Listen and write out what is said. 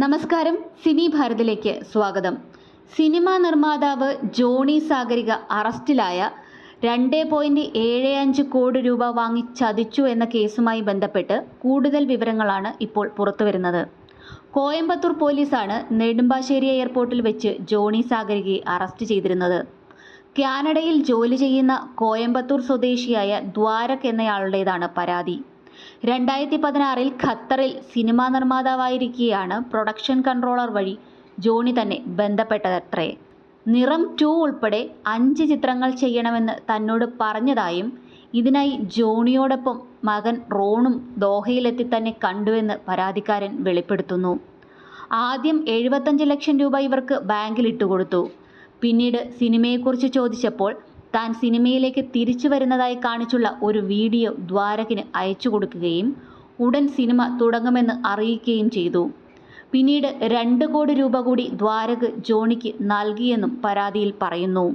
നമസ്കാരം സിനി ഭാരതിലേക്ക് സ്വാഗതം. സിനിമാ നിർമ്മാതാവ് ജോണി സാഗരിക അറസ്റ്റിലായ രണ്ട് പോയിന്റ് ഏഴ് അഞ്ച് കോടി രൂപ വാങ്ങി ചതിച്ചു എന്ന കേസുമായി ബന്ധപ്പെട്ട് കൂടുതൽ വിവരങ്ങളാണ് ഇപ്പോൾ പുറത്തുവരുന്നത്. കോയമ്പത്തൂർ പോലീസാണ് നെടുമ്പാശ്ശേരി എയർപോർട്ടിൽ വെച്ച് ജോണി സാഗരികയെ അറസ്റ്റ് ചെയ്തിരുന്നത്. കാനഡയിൽ ജോലി ചെയ്യുന്ന കോയമ്പത്തൂർ സ്വദേശിയായ ദ്വാരക് എന്നയാളുടേതാണ് പരാതി. രണ്ടായിരത്തി പതിനാറിൽ ഖത്തറിൽ സിനിമാ നിർമ്മാതാവായിരിക്കെയാണ് പ്രൊഡക്ഷൻ കൺട്രോളർ വഴി ജോണി തന്നെ ബന്ധപ്പെട്ടതത്രേ. നിറം ടു ഉൾപ്പെടെ അഞ്ച് ചിത്രങ്ങൾ ചെയ്യണമെന്ന് തന്നോട് പറഞ്ഞതായും ഇതിനായി ജോണിയോടൊപ്പം മകൻ റോണും ദോഹയിലെത്തി തന്നെ കണ്ടുവെന്ന് പരാതിക്കാരൻ വെളിപ്പെടുത്തുന്നു. ആദ്യം എഴുപത്തഞ്ച് ലക്ഷം രൂപ ഇവർക്ക് ബാങ്കിൽ ഇട്ടുകൊടുത്തു പിന്നീട് സിനിമയെക്കുറിച്ച് ചോദിച്ചപ്പോൾ താൻ സിനിമയിലേക്ക് തിരിച്ചു വരുന്നതായി കാണിച്ചുള്ള ഒരു വീഡിയോ ദ്വാരകിന് അയച്ചു കൊടുക്കുകയും ഉടൻ സിനിമ തുടങ്ങുമെന്ന് അറിയിക്കുകയും ചെയ്തു. പിന്നീട് രണ്ട് കോടി രൂപ കൂടി ദ്വാരക് ജോണിക്ക് നൽകിയെന്നും പരാതിയിൽ പറയുന്നു.